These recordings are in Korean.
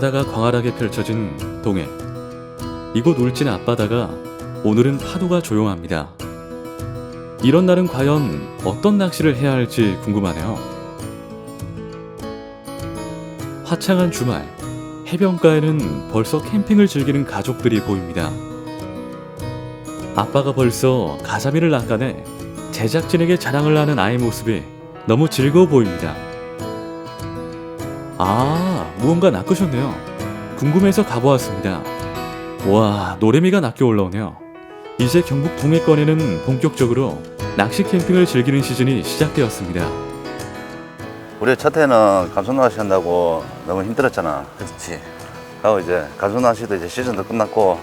바다가 광활하게 펼쳐진 동해. 이곳 울진 앞바다가 오늘은 파도가 조용합니다. 이런 날은 과연 어떤 낚시를 해야 할지 궁금하네요. 화창한 주말, 해변가에는 벌써 캠핑을 즐기는 가족들이 보입니다. 아빠가 벌써 가자미를 낚아내 제작진에게 자랑을 하는 아이 모습이 너무 즐거워 보입니다. 아, 무언가 낚으셨네요. 궁금해서 가보았습니다. 와, 노래미가 낚여 올라오네요. 이제 경북 동해권에는 본격적으로 낚시 캠핑을 즐기는 시즌이 시작되었습니다. 우리 첫 해는 감성 낚시 한다고 너무 힘들었잖아. 그렇지. 하고 이제 감성 낚시도 이제 시즌도 끝났고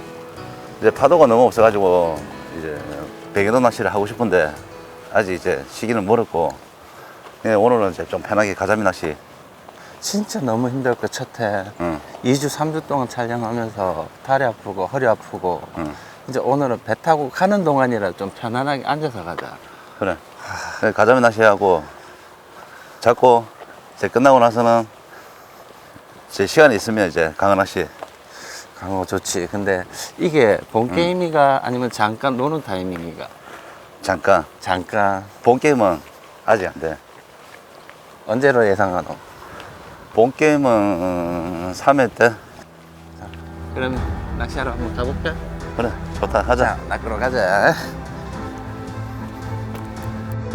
이제 파도가 너무 없어가지고 이제 배경도 낚시를 하고 싶은데 아직 이제 시기는 멀었고 예, 오늘은 이제 좀 편하게 가자미 낚시. 진짜 너무 힘들고 첫해 응, 2주 3주 동안 촬영하면서 다리 아프고 허리 아프고 응. 이제 오늘은 배 타고 가는 동안이라 좀 편안하게 앉아서 가자. 그래. 그래, 가자미 낚시 하고 잡고 이제 끝나고 나서는 제 시간이 있으면 이제 강어 낚시. 강호 좋지. 근데 이게 본 음. 게임이가 아니면 잠깐 노는 타이밍이가? 잠깐. 잠깐 본 게임은 아직 안 돼. 언제로 예상하노? 본 게임은 3회 때. 그럼 낚시하러 한번 가볼까? 그래, 좋다. 하자. 자, 낚으러 가자.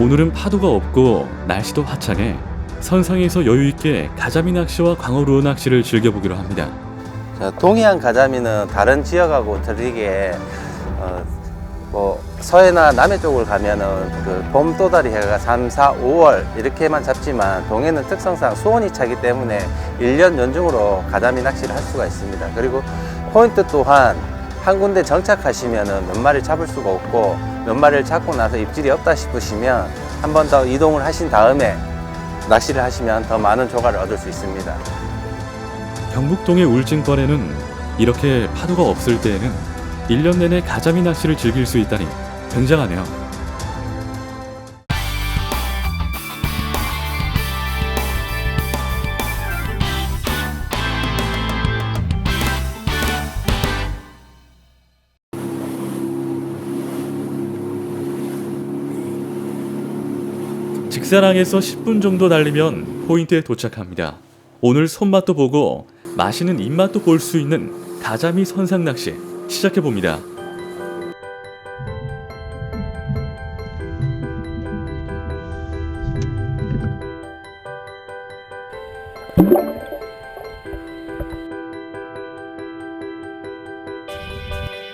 오늘은 파도가 없고 날씨도 화창해 선상에서 여유 있게 가자미 낚시와 광어루어 낚시를 즐겨보기로 합니다. 자, 동해안 가자미는 다른 지역하고 다르게 어, 뭐 서해나 남해 쪽을 가면은 그봄 도다리 해가 3, 4, 5월 이렇게만 잡지만 동해는 특성상 수온이 차기 때문에 1년 연중으로 가자미 낚시를 할 수가 있습니다. 그리고 포인트 또한 한 군데 정착하시면은 몇 마리 잡을 수가 없고 몇 마리를 잡고 나서 입질이 없다 싶으시면 한 번 더 이동을 하신 다음에 낚시를 하시면 더 많은 조과를 얻을 수 있습니다. 경북동의 울진권에는 이렇게 파도가 없을 때에는 1년 내내 가자미 낚시를 즐길 수 있다니 굉장하네요. 직사랑에서 10분 정도 달리면 포인트에 도착합니다. 오늘 손맛도 보고 맛있는 입맛도 볼 수 있는 가자미 선상 낚시 시작해 봅니다.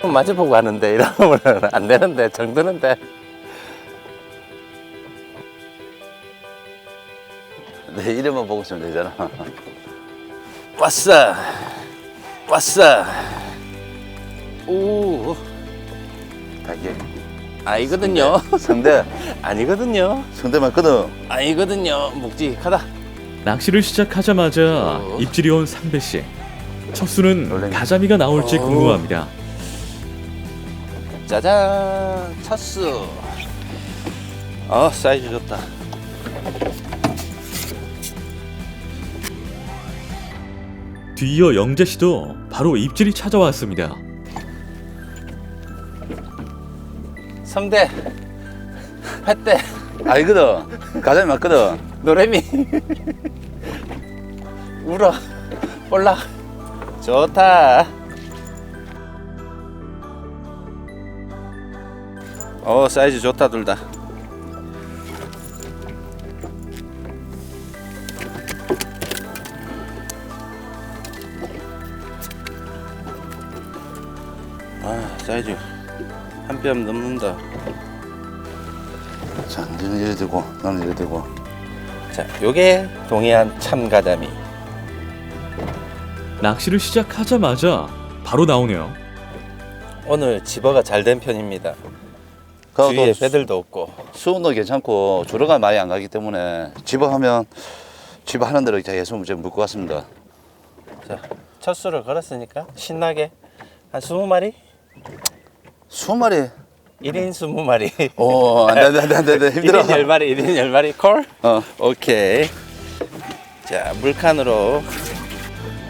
마주보고 하는데 이러면 안 되는데 정드는데 내 이름만 보고 있으면 되잖아. 왔어 왔어 오 달게. 아니거든요 성대, 아니거든요 성대 맞거든. 아니거든요 묵직하다 낚시를 시작하자마자 어. 입질이 온 삼배 씨. 첫 수는 놀래미. 가자미가 나올지 어. 궁금합니다. 짜잔 첫수 어 사이즈 좋다 뒤이어 영재 씨도 바로 입질이 찾아왔습니다. 성대 횟대 아니거든. 가자미 맞거든. 노래미 울어 올라 좋다 어 사이즈 좋다 둘다 아 사이즈 한 뼘 넘는다 자, 너는 이래 되고, 나는 이래 되고. 자 요게 동해안 참가자미 낚시를 시작하자마자 바로 나오네요. 오늘 집어가 잘 된 편입니다 그래도 주위에 배들도 없고 수온도 괜찮고 주로가 많이 안 가기 때문에 집어 하면 집어 하는 대로 이제 예수 문제 물것 같습니다. 자, 첫 수를 걸었으니까 신나게 한 20마리? 20마리. 1인 20마리. 오, 안 돼, 안 돼, 안 돼, 안 돼, 안 돼. 힘들어. 1인 10마리, 1인 10마리 콜? 어, 오케이. 자, 물칸으로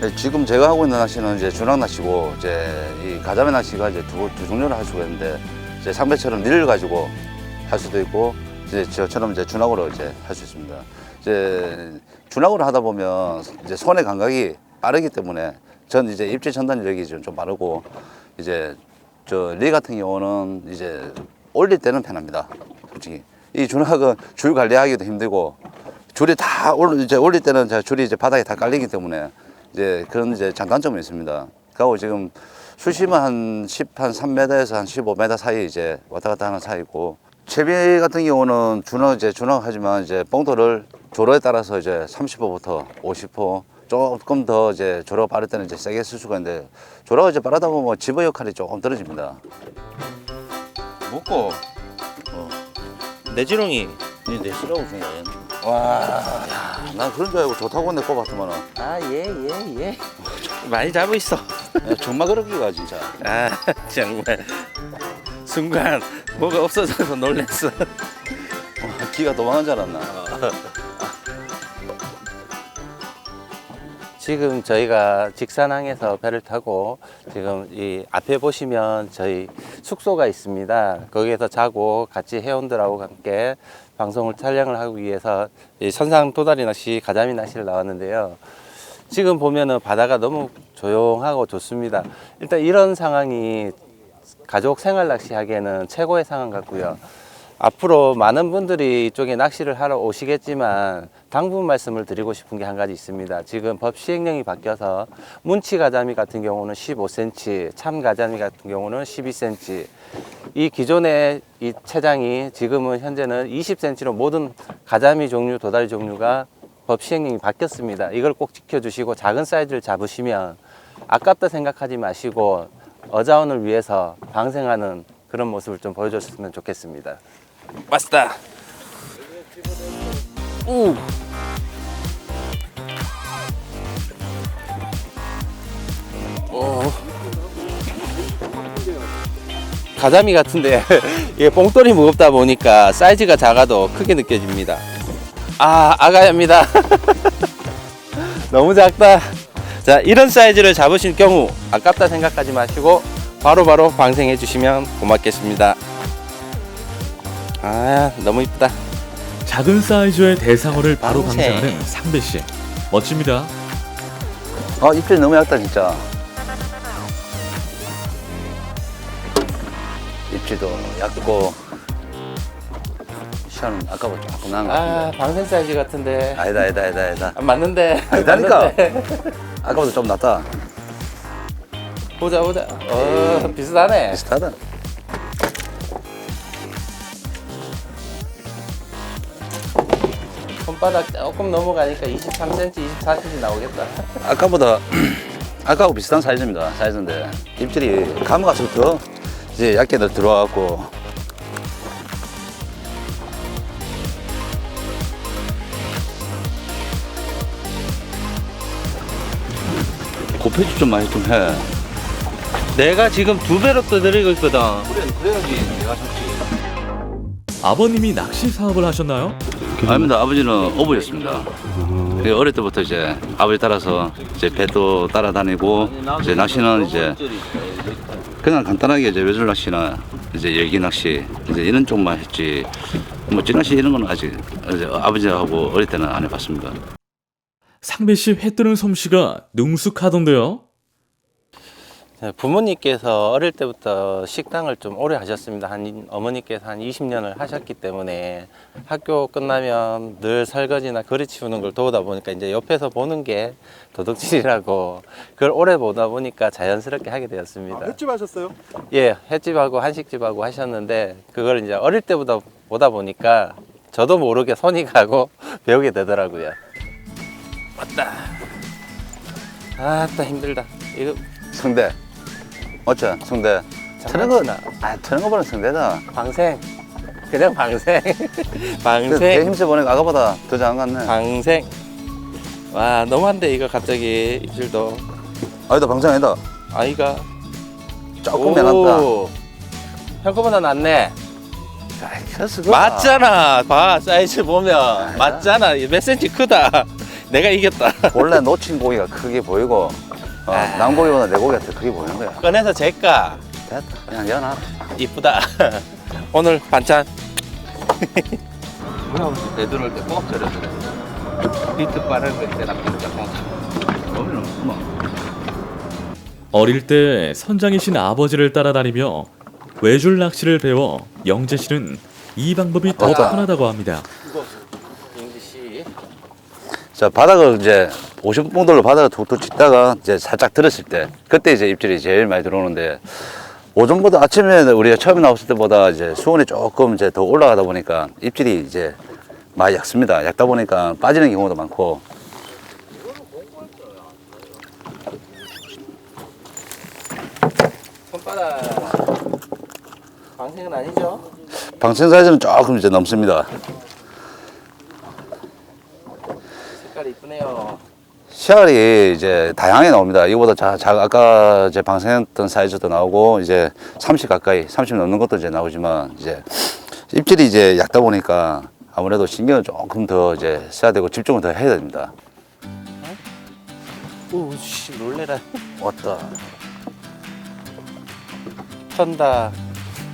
네, 지금 제가 하고 있는 낚시는 이제 준항 낚시고 이제 이 가자미 낚시가 이제 두, 두 종류를 할 수가 있는데 이제 상배처럼 릴을 가지고 할 수도 있고 이제 저처럼 이제 준항으로 이제 할 수 있습니다. 이제 준항으로 하다 보면 이제 손의 감각이 빠르기 때문에 전 이제 입질 전단력이 좀, 좀 빠르고 이제 저 리 같은 경우는 이제 올릴 때는 편합니다. 솔직히 이 준항은 줄 관리하기도 힘들고 줄이 다 올, 이제 올릴 때는 제가 줄이 이제 바닥에 다 깔리기 때문에 이제 그런 이제 장단점이 있습니다. 그리고 지금 수심은 한 10, 한 3m에서 한 15m 사이 이제 왔다 갔다 하는 사이고 채비 같은 경우는 준어 이제 준어 하지만 이제 뽕도를 조로에 따라서 이제 30호부터 50호 조금 더 이제 조로가 빠를 때는 이제 세게 쓸 수가 있는데 조로가 이제 빠르다 보면 집어 역할이 조금 떨어집니다. 먹고 내 지렁이 내 쓰라고 중요해. 와난 그런 줄 알고 좋다고 내 꼽았더만은 아, 예, 예, 예. 많이 잡고 있어. 야, 정말 그렇기가 진짜. 아, 정말. 순간 뭐가 없어져서 놀랬어. 어, 기가 도망간 줄 알았나. 지금 저희가 직산항에서 배를 타고 지금 이 앞에 보시면 저희 숙소가 있습니다. 거기에서 자고 같이 회원들하고 함께 방송을 촬영을 하기 위해서 이 선상 도다리 낚시, 가자미 낚시를 나왔는데요. 지금 보면은 바다가 너무 조용하고 좋습니다. 일단 이런 상황이 가족 생활 낚시 하기에는 최고의 상황 같고요. 앞으로 많은 분들이 이쪽에 낚시를 하러 오시겠지만 당분 말씀을 드리고 싶은 게 한 가지 있습니다. 지금 법 시행령이 바뀌어서 문치 가자미 같은 경우는 15cm, 참 가자미 같은 경우는 12cm. 이 기존의 이 체장이 지금은 현재는 20cm로 모든 가자미 종류, 도다리 종류가 법 시행령이 바뀌었습니다. 이걸 꼭 지켜주시고 작은 사이즈를 잡으시면 아깝다 생각하지 마시고 어자원을 위해서 방생하는 그런 모습을 좀 보여줬으면 좋겠습니다. 왔다. 우. 오. 가자미 같은데 이게 뽕돌이 무겁다 보니까 사이즈가 작아도 크게 느껴집니다. 아 아가야입니다. 너무 작다. 자 이런 사이즈를 잡으실 경우 아깝다 생각하지 마시고 바로 바로 방생해 주시면 고맙겠습니다. 아 너무 이쁘다. 작은 사이즈의 대상어를 바로 방생. 방생하는 상배 씨. 멋집니다. 아, 입질 너무 얇다, 진짜. 입질도 얇고, 시간은 아까보다 조금 나은 것 아 같은데. 방생 사이즈 같은데 아니다, 아니다, 아니다, 아니다. 아, 맞는데 아니다니까. 맞는데. 아까보다 좀 낫다. 보자 보자. 어 비슷하네. 비슷하다. 손바닥 조금 넘어가니까 23cm, 24cm 나오겠다. 아까보다, 아까하고 비슷한 사이즈입니다. 사이즈인데. 입질이 감가서 더 이제 얇게 더 들어와갖고. 곱해질 좀 많이 좀 해. 내가 지금 두 배로 떠들이고 있거든. 그래, 그래야지 내가 잡지. 아버님이 낚시 사업을 하셨나요? 아닙니다. 아버지는 어부였습니다. 그 어릴 때부터 이제 아버지 따라서 이제 배도 따라다니고 이제 낚시는 이제 그냥 간단하게 이제 외줄 낚시나 이제 열기 낚시 이제 이런 쪽만 했지 뭐 찌낚시 이런 거는 아직 이제 아버지하고 어릴 때는 안 해봤습니다. 상배 씨 회 뜨는 솜씨가 능숙하던데요. 네, 부모님께서 어릴 때부터 식당을 좀 오래 하셨습니다. 한 어머니께서 한 20년을 하셨기 때문에 학교 끝나면 늘 설거지나 거리 치우는 걸 도우다 보니까 이제 옆에서 보는 게 도둑질이라고 그걸 오래 보다 보니까 자연스럽게 하게 되었습니다. 횟집 하셨어요? 예, 횟집하고 한식집하고 하셨는데 그걸 이제 어릴 때보다 보다 보니까 저도 모르게 손이 가고 배우게 되더라고요. 왔다. 아따 힘들다. 이거 성대. 어째 성대. 트는 거? 아, 트는 거보다 성대다. 방생. 그냥 방생. 내 방생. 힘써 보니까 아까보다 더 잘한 것 같네. 방생. 와 너무한데 이거 갑자기 입질도 아니다, 방장 아니다. 아이가 조금 내놨다. 형 거보다 낫네. 아이, 그래서 그거. 맞잖아. 봐 사이즈 보면 맞잖아. 몇 센치 크다. 내가 이겼다. 원래 놓친 고기가 크게 보이고 어, 아. 남 고기보다 내 고기가 더 크게 보이는 거야. 꺼내서 제까 됐다. 그냥 연하. 이쁘다. 오늘 반찬. 우리 아버지 배 들어올 때꼭 저랬더래. 비트 빠른 거 이제 납득자 그러면 뭐 어릴 때 선장이신 아버지를 따라다니며 외줄 낚시를 배워 영재 씨는 이 방법이 더 맞다. 편하다고 합니다. 자 바닥을 이제 50봉돌로 바닥을 툭툭 치다가 이제 살짝 들었을 때 그때 이제 입질이 제일 많이 들어오는데 오전보다 아침에 우리가 처음에 나왔을 때보다 이제 수온이 조금 이제 더 올라가다 보니까 입질이 이제 많이 약습니다. 약다 보니까 빠지는 경우도 많고 손바닥. 방생은 아니죠? 방생 사이즈는 조금 이제 넘습니다. 이쁘네요. 씨알이 이제 다양하게 나옵니다. 이거보다 자, 자 아까 제 방생했던 사이즈도 나오고 이제 30 가까이 30 넘는 것도 이제 나오지만 이제 입질이 이제 약다 보니까 아무래도 신경을 조금 더 이제 써야 되고 집중을 더 해야 됩니다. 오씨 놀래라. 왔다. 턴다.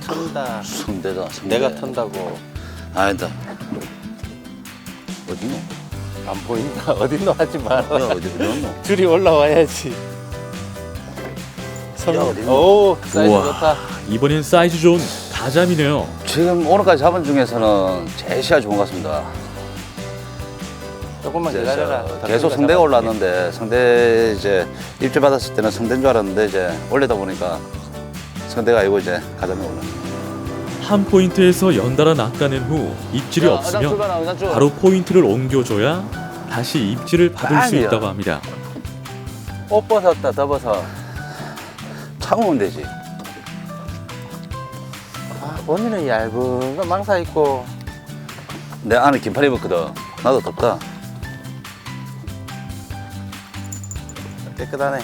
턴다. 성대다. 성대. 내가 턴다고. 아니다. 어디노? 안 보인다. 어딘노 하지 마라. 야 어디 어디노? 줄이 올라와야지. 야, 어딨노? 오 사이즈 우와. 좋다. 이번엔 사이즈 좋은 가자미네요. 지금 오늘까지 잡은 중에서는 제일 씨알 좋은 것 같습니다. 조금만 이제 기다려라. 저 계속 성대가 올랐는데 성대 이제 입질 받았을 때는 성대인 줄 알았는데 이제 올리다 보니까 성대가 아니고 이제 가자미 올라. 한 포인트에서 연달아 낚아낸 후 입질이 없으면 바로 포인트를 옮겨줘야 다시 입질을 받을 수. 있다고 합니다. 옷 벗었다 더 벗어. 참으면 되지. 아 본인은 얇은 거 망사 있고 내 안에 긴팔 입었거든. 나도 덥다. 깨끗하네.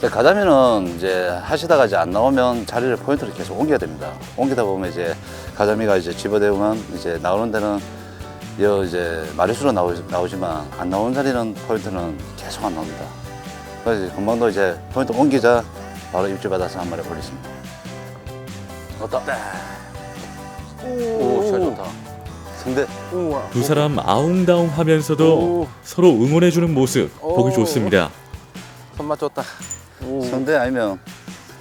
이제 가자미는 이제 하시다가 이제 안 나오면 자리를 포인트를 계속 옮겨야 됩니다. 옮기다 보면 이제 가자미가 이제 집어대면 이제 나오는 데는 여 이제 마리수로 나오, 나오지만 안 나오는 자리는 포인트는 계속 안 나옵니다. 그래서 이제 금방도 이제 포인트 옮기자 바로 입질 받아서 한 마리 올렸습니다. 왔다. 오, 잘 좋다. 성대. 우와. 두 사람 아웅다웅 하면서도 오. 서로 응원해주는 모습 보기 오. 좋습니다. 손맛 좋다. 오. 성대 아니면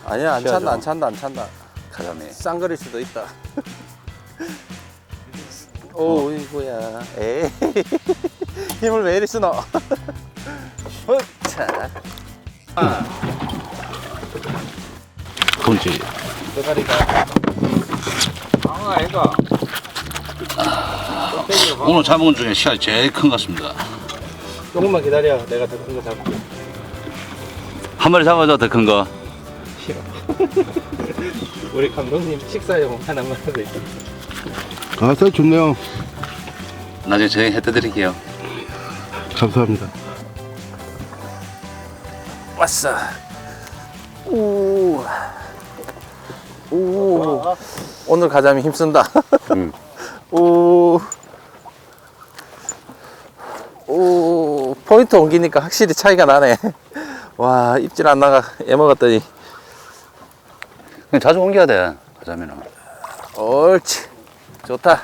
아니야 안. 찬다 안 찬다 안 찬다. 가자미. 쌍거릴 수도 있다. 오 이거야. 에이 힘을 왜 이리 쓰노? 자. 돈지. 대가리가. 아 애가. 오늘 잡은 것 중에 씨알 제일 큰 것 같습니다. 조금만 기다려. 내가 더 큰 거 잡을게. 한 마리 잡아줘 더 큰 거. 싫어. 우리 감독님 식사용 하나만 더 있어. 아, 쌀 좋네요. 나중에 저희 해 드릴게요. 감사합니다. 왔어. 오. 오. 오늘 가자미 힘쓴다. 응. 오. 오. 포인트 옮기니까 확실히 차이가 나네. 와, 입질 안 나가. 애먹었더니. 그냥 자주 옮겨야 돼. 가자미는. 옳지. 좋다.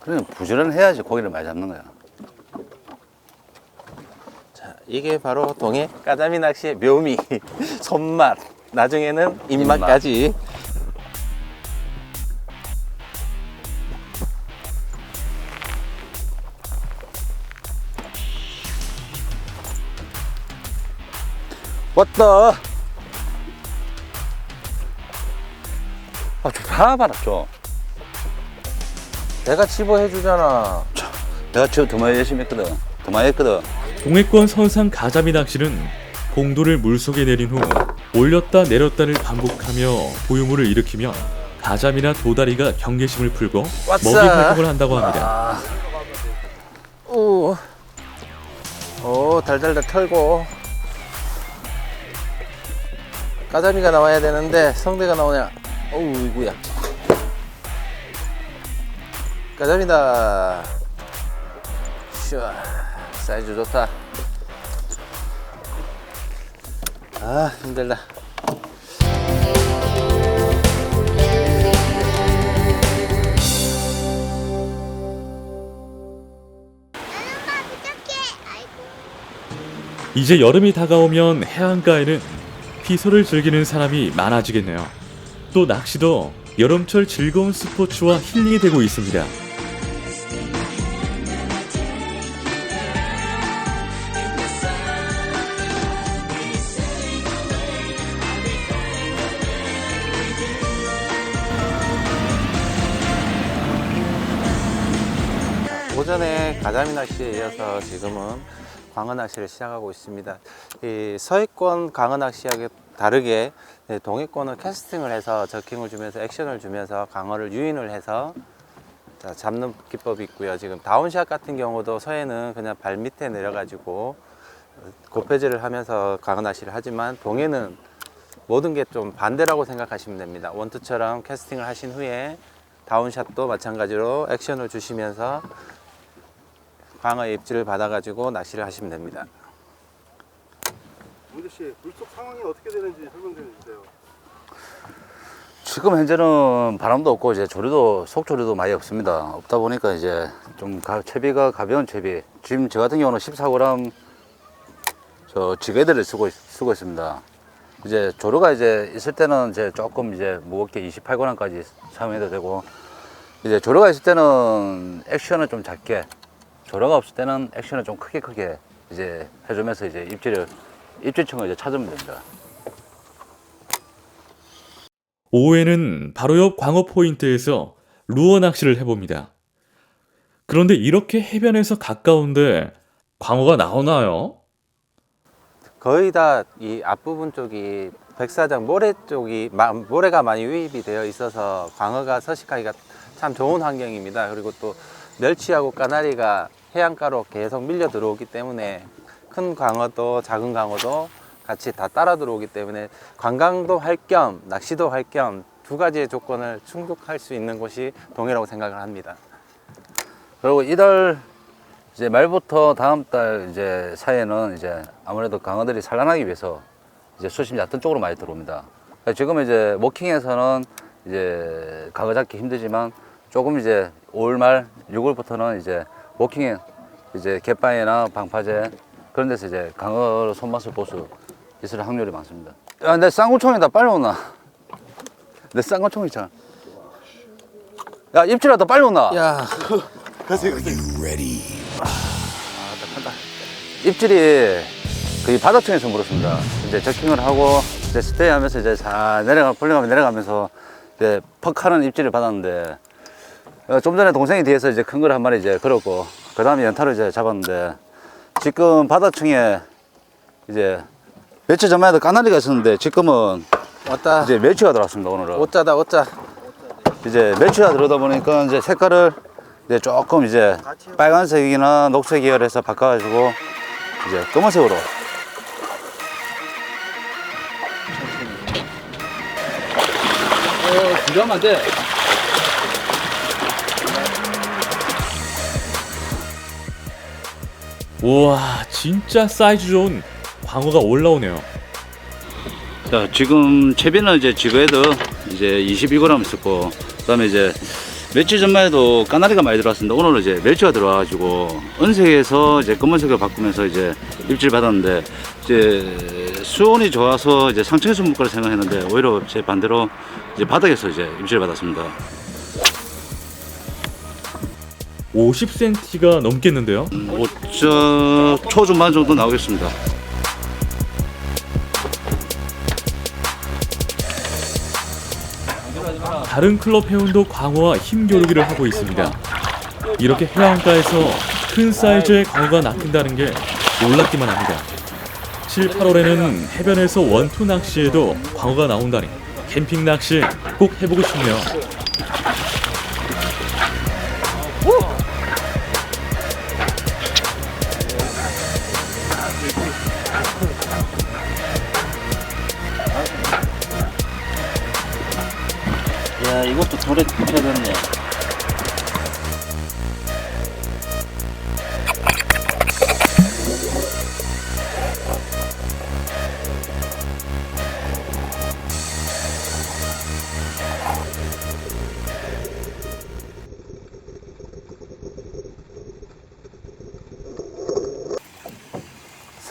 그냥 부지런해야지 고기를 많이 잡는 거야. 자, 이게 바로 동해 까자미 낚시의 묘미. 손맛. 나중에는 입맛까지. 왔다. 아, 좀 봐봐라, 좀. 내가 집어해 주잖아. 내가 지금 더 많이 열심히 했거든. 더 많이 했거든. 동해권 선상 가자미 낚시는 봉도를 물속에 내린 후 올렸다 내렸다를 반복하며 보유물을 일으키면 가자미나 도다리가 경계심을 풀고 왔어. 먹이 활동을 한다고 합니다. 오. 오, 달달달 털고. 까자미가 나와야 되는데 성대가 나오냐? 어우 이구야. 까자미다. 슈아 사이즈 좋다. 아 힘들다. 이제 여름이 다가오면 해안가에는 피서를 즐기는 사람이 많아지겠네요. 또 낚시도 여름철 즐거운 스포츠와 힐링이 되고 있습니다. 오전에 가자미 낚시에 이어서 지금은 광어 낚시를 시작하고 있습니다. 이 서해권 광어 낚시하고 다르게 네, 동해권은 캐스팅을 해서 저킹을 주면서 액션을 주면서 광어를 유인을 해서 자, 잡는 기법이 있고요. 지금 다운샷 같은 경우도 서해는 그냥 발 밑에 내려가지고 고패질을 하면서 광어 낚시를 하지만 동해는 모든 게 좀 반대라고 생각하시면 됩니다. 원투처럼 캐스팅을 하신 후에 다운샷도 마찬가지로 액션을 주시면서 광어의 입질을 받아가지고 낚시를 하시면 됩니다. 문재 씨, 물속 상황이 어떻게 되는지 설명 좀 해주세요. 지금 현재는 바람도 없고 이제 조류도 속조류도 많이 없습니다. 없다 보니까 이제 좀 가, 채비가 가벼운 채비. 지금 저 같은 경우는 14g 저 지게들을 쓰고 있, 쓰고 있습니다. 이제 조류가 이제 있을 때는 이제 조금 이제 무겁게 28g까지 사용해도 되고 이제 조류가 있을 때는 액션을 좀 작게 조류가 없을 때는 액션을 좀 크게 크게 이제 해주면서 이제 입질을 입질층을 이제 찾으면 됩니다. 오후에는 바로 옆 광어 포인트에서 루어 낚시를 해봅니다. 그런데 이렇게 해변에서 가까운데 광어가 나오나요? 거의 다 이 앞부분 쪽이 백사장 모래 쪽이 마- 모래가 많이 유입이 되어 있어서 광어가 서식하기가 참 좋은 환경입니다. 그리고 또 멸치하고 까나리가 해안가로 계속 밀려 들어오기 때문에 큰 광어도 작은 광어도 같이 다 따라 들어오기 때문에 관광도 할 겸 낚시도 할 겸 두 가지의 조건을 충족할 수 있는 곳이 동해라고 생각을 합니다. 그리고 이달 이제 말부터 다음 달 이제 사이에는 이제 아무래도 강어들이 산란하기 위해서 이제 수심 얕은 쪽으로 많이 들어옵니다. 그러니까 지금 이제 워킹에서는 이제 강어 잡기 힘들지만 조금 이제 5월 말 6월부터는 이제 워킹에 이제 갯바위나 방파제 그런 데서 이제 강어 손맛을 볼 수 있을 확률이 많습니다. 야, 내 쌍구총이 다 빨리 오나? 내 쌍구총 있잖아. 야 입질하다 빨리 오나? 야, 입질이 거의 바다층에서 물었습니다. 이제 저킹을 하고 이제 스테이 하면서 이제 잘 내려가, 풀링하면 내려가면서 이제 퍽 하는 입질을 받았는데 어, 좀 전에 동생이 뒤에서 이제 큰 걸 한 마리 이제 걸었고 그 다음에 연타를 이제 잡았는데 지금 바다층에 이제 며칠 전만 해도 까나리가 있었는데 지금은 왔다. 이제 멸치가 들어왔습니다 오늘은 오짜다 오짜. 이제 멸치가 들어오다 보니까 이제 색깔을 이제 조금 이제 빨간색이나 녹색 계열에서 바꿔가지고 이제 검은색으로 어, 비가면 안 돼. 우와, 진짜 사이즈 좋은 광어가 올라오네요. 자, 지금 채비는 이제 지그헤드 이제 22g 있었고, 그 다음에 이제 며칠 전만 해도 까나리가 많이 들어왔습니다. 오늘은 이제 멸치가 들어와가지고, 은색에서 이제 검은색을 바꾸면서 이제 입질 받았는데, 이제 수온이 좋아서 이제 상층에서 물 거라 생각했는데, 오히려 제 반대로 이제 바닥에서 이제 입질 받았습니다. 50cm가 넘겠는데요? 5점 초중반 정도 나오겠습니다. 다른 클럽 회원도 광어와 힘겨루기를 하고 있습니다. 이렇게 해안가에서 큰 사이즈의 광어가 낚인다는 게 놀랍기만 합니다. 7, 8월에는 해변에서 원투 낚시에도 광어가 나온다니 캠핑 낚시 꼭 해보고 싶네요.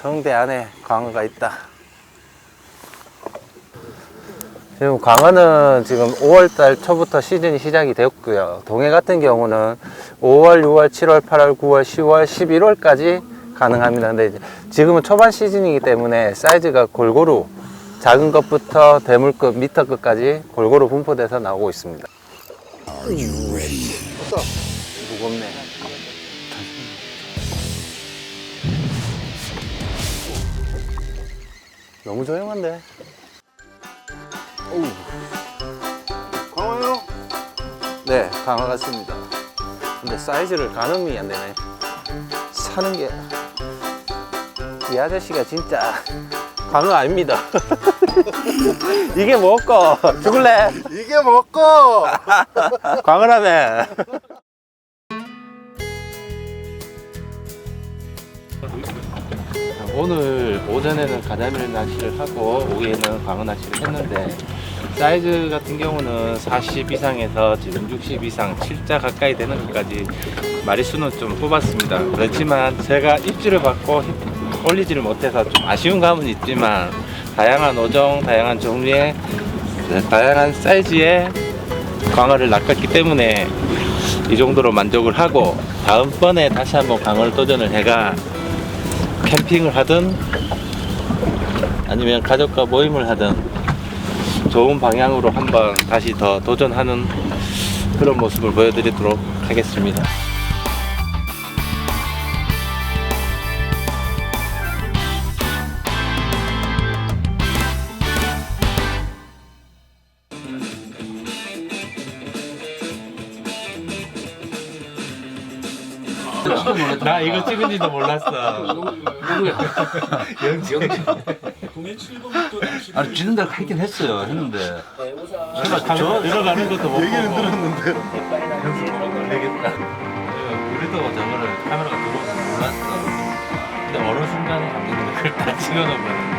성대 안에 광어가 있다. 지금 광어는 지금 5월달 초부터 시즌이 시작이 되었고요. 동해 같은 경우는 5월, 6월, 7월, 8월, 9월, 10월, 11월까지 가능합니다. 근데 지금은 초반 시즌이기 때문에 사이즈가 골고루 작은 것부터 대물급, 미터급까지 골고루 분포돼서 나오고 있습니다. 무겁네. 너무 조용한데? 광어요? 네, 강화 같습니다. 근데 사이즈를 가늠이 안 되네. 사는 게. 이 아저씨가 진짜 광어 아닙니다. 이게 뭐고? 죽을래? 이게 먹고! 광어라며. 오전에는 가자미 낚시를 하고 오후에는 광어 낚시를 했는데 사이즈 같은 경우는 40 이상에서 지금 60 이상 7자 가까이 되는 것까지 마리수는 좀 뽑았습니다. 그렇지만 제가 입질을 받고 올리지를 못해서 좀 아쉬운 감은 있지만 다양한 어종, 다양한 종류의 네, 다양한 사이즈의 광어를 낚았기 때문에 이 정도로 만족을 하고 다음번에 다시 한번 광어를 도전을 해가 캠핑을 하든 아니면 가족과 모임을 하든 좋은 방향으로 한번 다시 더 도전하는 그런 모습을 보여드리도록 하겠습니다. 나 이거 찍은지도 몰랐어. 아니 지는 데가 있긴 했어요 했는데 제가 저 들어가는 것도 못 얘기는 들었는데 되겠다. 우리도 저거를 카메라가 들어오는 줄 몰랐어. 근데 어느 순간에 감독님이 그걸 딱 찍어놓으면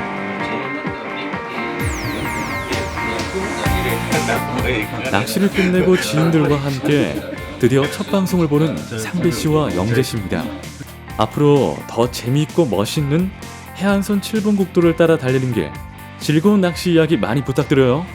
낚시를 끝내고 지인들과 함께 드디어 첫 방송을 보는 상배 씨와 영재 씨입니다. 앞으로 더 재미있고 멋있는 해안선 7번 국도를 따라 달리는 길 즐거운 낚시 이야기 많이 부탁드려요.